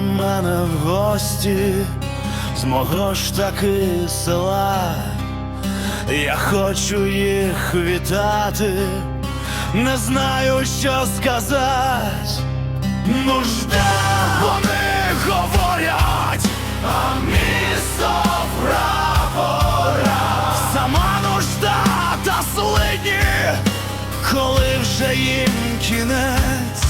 мене в гості з мого ж таки села. Я хочу їх вітати, не знаю, що сказати. Нужда вони говорять, а місто прапора. Сама нужда та слидні, коли вже їм кінець.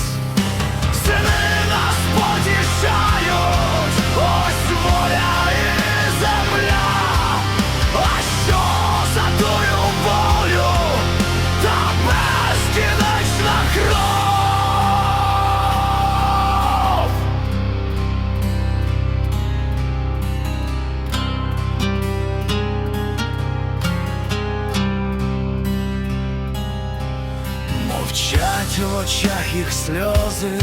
Мовчать в очах їх сльози,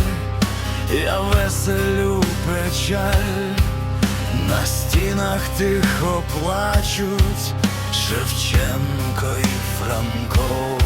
я веселю печаль, на стінах тихо плачуть Шевченко і Франко.